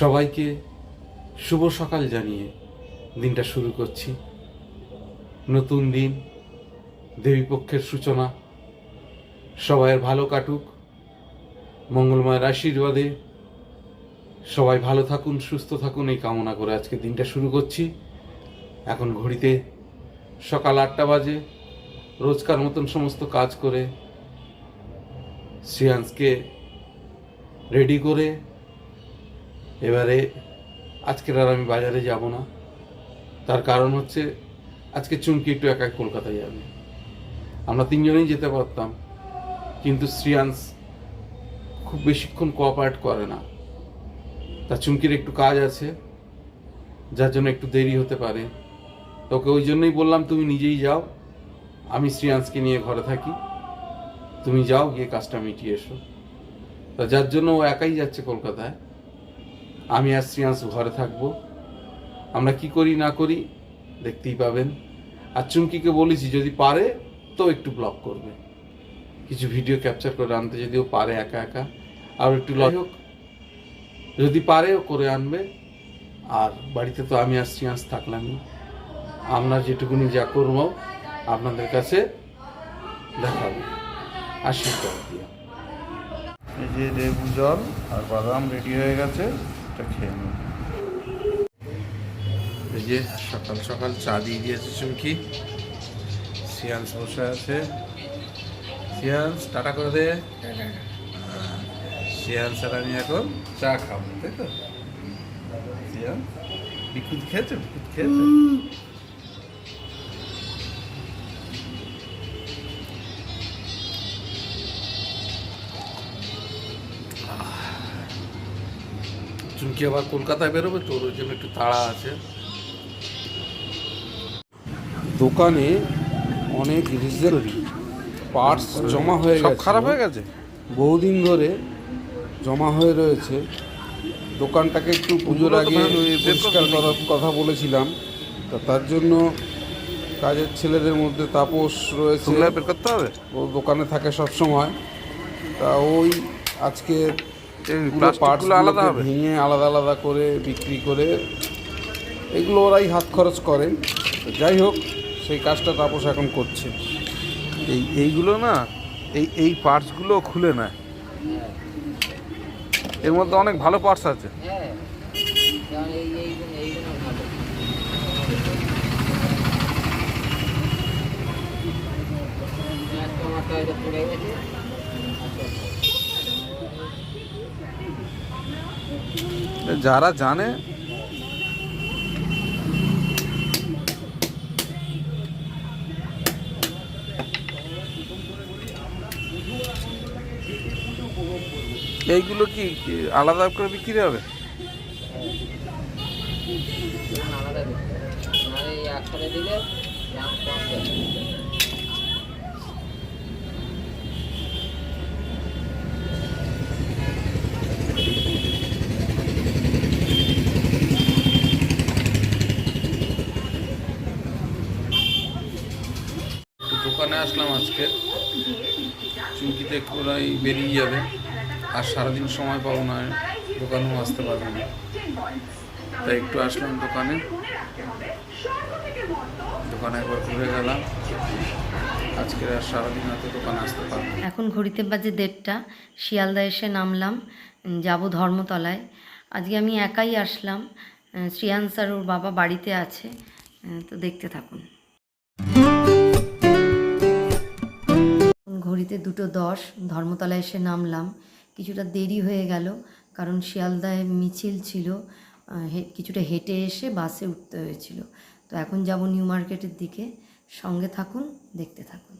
সবাইকে শুভ সকাল জানিয়ে দিনটা শুরু করছি। নতুন দিন, দেবীপক্ষের সূচনা, সবাইয়ের ভালো কাটুক মঙ্গলময়ের আশীর্বাদে সবাই ভালো থাকুন, সুস্থ থাকুন, এই কামনা করে আজকে দিনটা শুরু করছি। এখন ঘড়িতে সকাল আটটা বাজে, রোজকার মতন সমস্ত কাজ করে শ্রেয়াংসকে রেডি করে এবারে আজকের আর আমি বাজারে যাব না। তার কারণ হচ্ছে আজকে চুমকি একটু একাই কলকাতায় যাবে। আমরা তিনজনেই যেতে পারতাম, কিন্তু শ্রিয়াংস খুব বেশিক্ষণ কোঅপারেট করে না। তার চুমকির একটু কাজ আছে, যার জন্য একটু দেরি হতে পারে। তোকে ওই জন্যই বললাম তুমি নিজেই যাও, আমি শ্রিয়াংসকে নিয়ে ঘরে থাকি। তুমি যাও, গিয়ে কাজটা মিটিয়ে এসো। তা যার জন্য ও একাই যাচ্ছে কলকাতায় আমি আর শ্রিয়াংশ ঘরে থাকব। আমরা কি করি না করি দেখতেই পাবেন। আর চুমকিকে বলেছি যদি পারে তো একটু ব্লগ করবে। কিছু ভিডিও ক্যাপচার করে আনতে যদিও পারে একা একা। আর একটু লজ হোক। যদি পারে ও করে আনবে। আর বাড়িতে তো আমি আর শ্রিয়াংশ থাকলামই আমরা যেটুকুনি যা করব আপনাদের কাছে দেখাবো। আশীর্বাদ দিয়ে এই যে লেবু জল আর বাদাম রেডি হয়ে গেছে। এটা খেয়ে নেব এই যে সকাল সকাল চা দিয়ে দিয়েছে চুমকি। সিয়ান্স বসে আছে। সিয়ান্স, টাটা করে দে। সিয়ান্স আর আমি এখন চা খাব, তাই তো? সিয়ান্স বিকুদ খেয়েছো? বিকুদ খেয়েছো? চুমকি আবার কলকাতায় বেরোবে তোর? ওই জন্য একটু তাড়া আছে। দোকানে অনেক রিজেক্ট পার্টস জমা হয়ে সব গেছে। খারাপ হয়ে গেছে? বহুদিন ধরে জমা হয়ে রয়েছে। দোকানটাকে একটু পুজোর আগে পরিষ্কার করার কথা বলেছিলাম। তা তার জন্য কাজের ছেলেদের মধ্যে তাপস রয়েছে। বের করতে হবে? ও দোকানে থাকে সব সময় তা ওই আজকে এই পুরো প্লাস্টিকগুলো আলাদা হবে ভেঙে আলাদা আলাদা করে বিক্রি করে এগুলো ওরাই হাত খরচ করে যাই হোক সেই কাজটা তাপস এখন করছে এই এইগুলো না এই এই পার্টসগুলো খুলে না এর মধ্যে অনেক ভালো পার্টস আছে হ্যাঁ যেমন এই এইগুলো এইগুলো ভালো টমাটো হয়তো পড়ে গেছে যারা জানে এইগুলো কি আলাদা করে বিক্রি হবে আলাদা দিলে দাম কম দেবে একটু দোকানে আসলাম আজকে চুমকিতে ওরাই বেরিয়ে যাবে। আর সারাদিন সময় পাবো না দোকানেও আসতে পারবে না। তাই একটু আসলাম দোকানে। দোকানে একবার ঘুরে গেলাম। আজকে আর সারাদিন হয়তো দোকানে আসতে পারব এখন ঘড়িতে বাজে দেড়টা শিয়ালদা এসে নামলাম যাব ধর্মতলায়। আজকে আমি একাই আসলাম আহ, শ্রেয়াংস আর ওর বাবা বাড়িতে আছে তো দেখতে থাকুন। ঘড়িতে দুটো দশ, ধর্মতলায় এসে নামলাম। কিছুটা দেরি হয়ে গেল, কারণ শিয়ালদায় মিছিল ছিল কিছুটা হেঁটে এসে বাসে উঠতে হয়েছিল। তো এখন যাব নিউ মার্কেটের দিকে। সঙ্গে থাকুন, দেখতে থাকুন।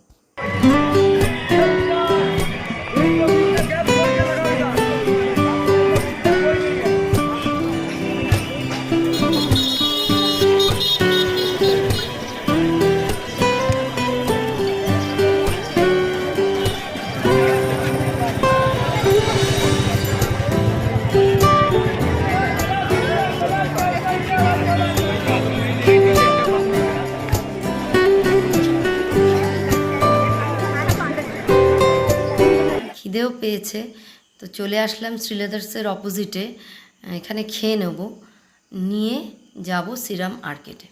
পেয়েছে। তো চলে আসলাম শ্রীলেদার্সের অপোজিটে এখানে খেয়ে নেব। নিয়ে যাব সিরাম আর্কেটে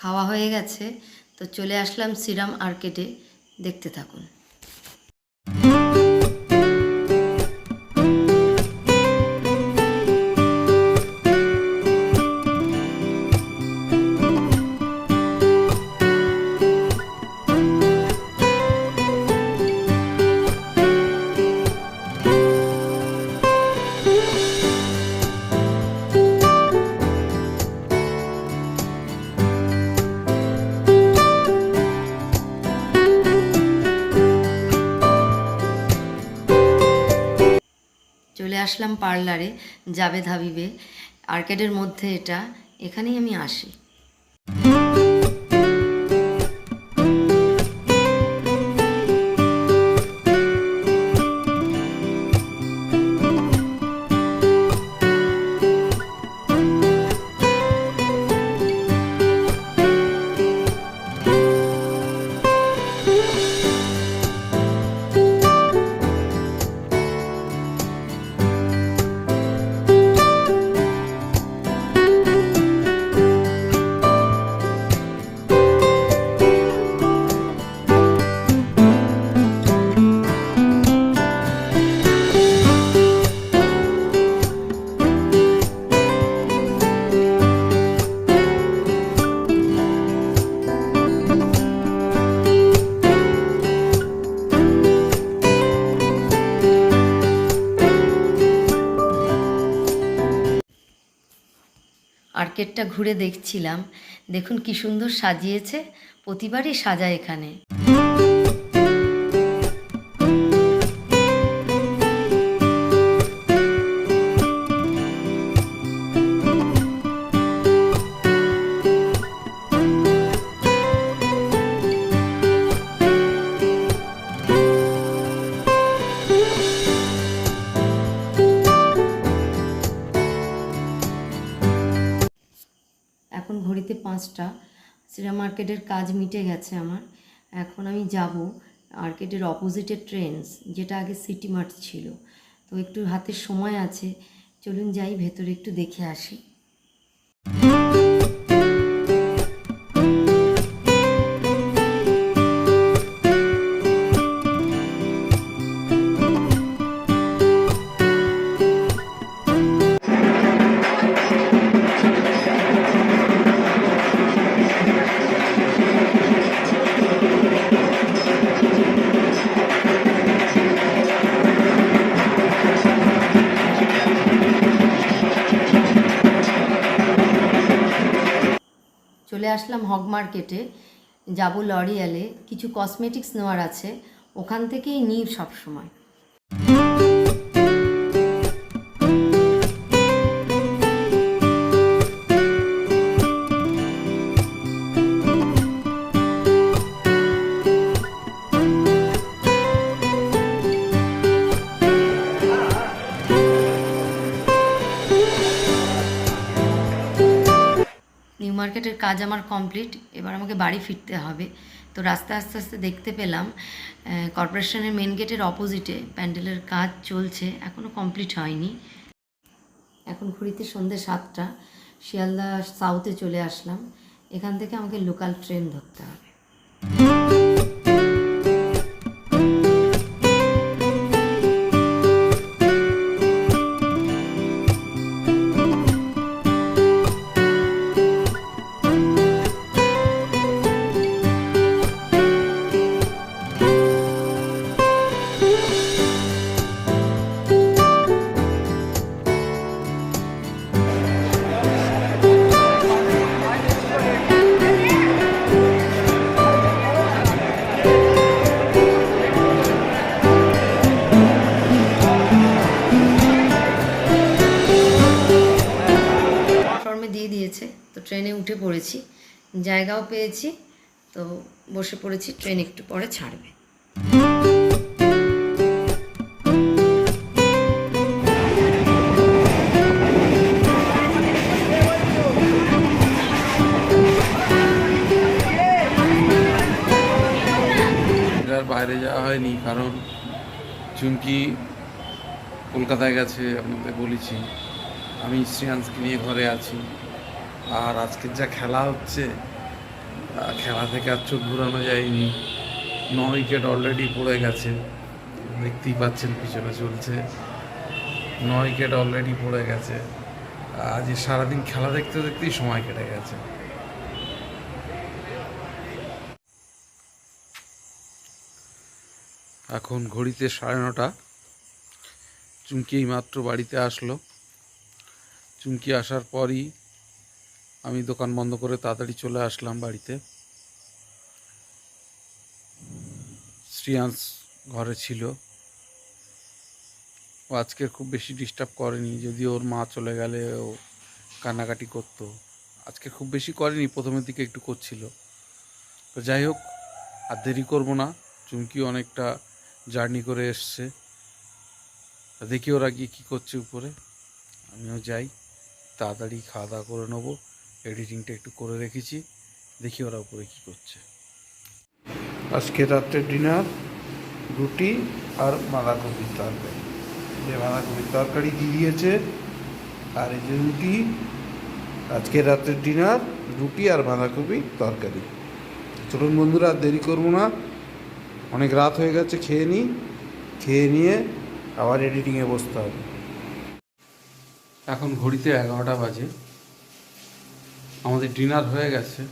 খাওয়া হয়ে গেছে। তো চলে আসলাম সিরাম আর্কেটে দেখতে থাকুন। চলে আসলাম পার্লারে জাবেদ হাবিবে। আর্কেডের মধ্যে এটা। এখানেই আমি আসি। আর্কেডটা ঘুরে দেখছিলাম। দেখুন কি সুন্দর সাজিয়েছে। প্রতিবারই সাজায় এখন। পাঁচটা সেটা মার্কেটের কাজ মিটে গেছে আমার। এখন আমি যাব মার্কেটের অপোজিটে ট্রেন্স যেটা আগে সিটি মার্ট ছিল। তো একটু হাতে সময় আছে, চলুন যাই, ভেতরে একটু দেখে আসি। চলে আসলাম হক মার্কেটে। যাব লরিয়ালে। কিছু কসমেটিক্স নেওয়ার আছে। ওখান থেকেই নিই সব মার্কেটের কাজ আমার কমপ্লিট, এবার আমাকে বাড়ি ফিরতে হবে। তো রাস্তা আস্তে আস্তে দেখতে পেলাম কর্পোরেশনের মেন গেটের অপোজিটে প্যান্ডেলের কাজ চলছে এখনও কমপ্লিট হয়নি। এখন ঘুরিতে সন্ধ্যে সাতটা, শিয়ালদা সাউথে চলে আসলাম। এখান থেকে আমাকে লোকাল ট্রেন ধরতে হবে। জায়গাও পেয়েছি, তো বসে পড়েছি, ট্রেন একটু পরে ছাড়বে। বাইরে যাওয়া হয়নি, কারণ চুমকি কলকাতায় গেছে, আপনাদের বলেছি। আমি শ্রেয়াংশকে নিয়ে ঘরে আছি। আর আজকের যা খেলা হচ্ছে খেলা থেকে আর চোখ ঘুরানো যায়নি। ন উইকেট অলরেডি পড়ে গেছে। দেখতেই পাচ্ছেন, পিছনে চলছে। ন উইকেট অলরেডি পড়ে গেছে। আজ সারাদিন খেলা দেখতে দেখতেই সময় কেটে গেছে। এখন ঘড়িতে সাড়ে নটা। চুমকি মাত্র বাড়িতে আসলো। চুমকি আসার পরই আমি দোকান বন্ধ করে তাড়াতাড়ি চলে আসলাম বাড়িতে। শ্রিয়াংশ ঘরে ছিল। ও আজকে খুব বেশি ডিস্টার্ব করেনি, যদি ওর মা চলে গেলে ও কান্নাকাটি করতো। আজকে খুব বেশি করেনি, প্রথমের দিকে একটু করছিল। তো যাই হোক, আর দেরি করব না, চুমকি অনেকটা জার্নি করে এসছে। দেখি ওরা গিয়ে কী করছে উপরে। আমিও যাই, তাড়াতাড়ি খাওয়া দাওয়া করে নেব। এডিটিংটা একটু করে রেখেছি দেখি ওরা উপরে কী করছে। আজকে রাত্রের ডিনার রুটি আর বাঁধাকপির তরকারি। যে বাঁধাকপির তরকারি দিয়ে দিয়েছে আর এই যে রুটি আজকে রাত্রের ডিনার রুটি আর বাঁধাকপি তরকারি। চলুন বন্ধুরা আর দেরি করব না। অনেক রাত হয়ে গেছে খেয়ে নিই খেয়ে নিয়ে আবার এডিটিংয়ে বসতে হবে। এখন ঘড়িতে এগারোটা বাজে। আমাদের ডিনার হয়ে গেছে।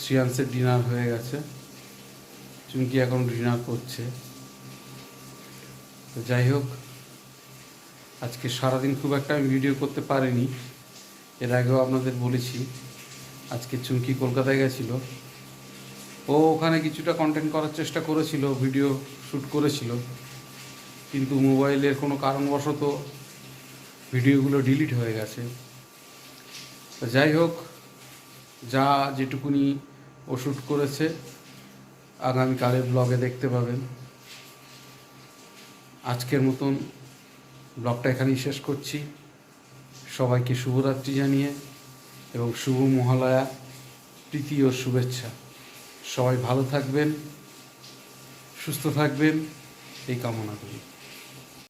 শ্রিয়াংসের ডিনার হয়ে গেছে। চুমকি এখন ডিনার করছে। তো যাই হোক, আজকে সারাদিন খুব একটা আমি ভিডিও করতে পারিনি। এর আগেও আপনাদের বলেছি, আজকে চুমকি কলকাতায় গেছিল। ও ওখানে কিছুটা কন্টেন্ট করার চেষ্টা করেছিল ভিডিও শ্যুট করেছিল। কিন্তু মোবাইলের কোনো কারণবশত ভিডিওগুলো ডিলিট হয়ে গেছে। যাই হোক, যা যেটুকুনি ও শ্যুট করেছে, আগামীকালের ব্লগে দেখতে পাবেন। আজকের মতন ব্লগটা এখানেই শেষ করছি। সবাইকে শুভরাত্রি জানিয়ে এবং শুভ মহালয়া, প্রীতি ও শুভেচ্ছা। সবাই ভালো থাকবেন, সুস্থ থাকবেন, এই কামনা করি।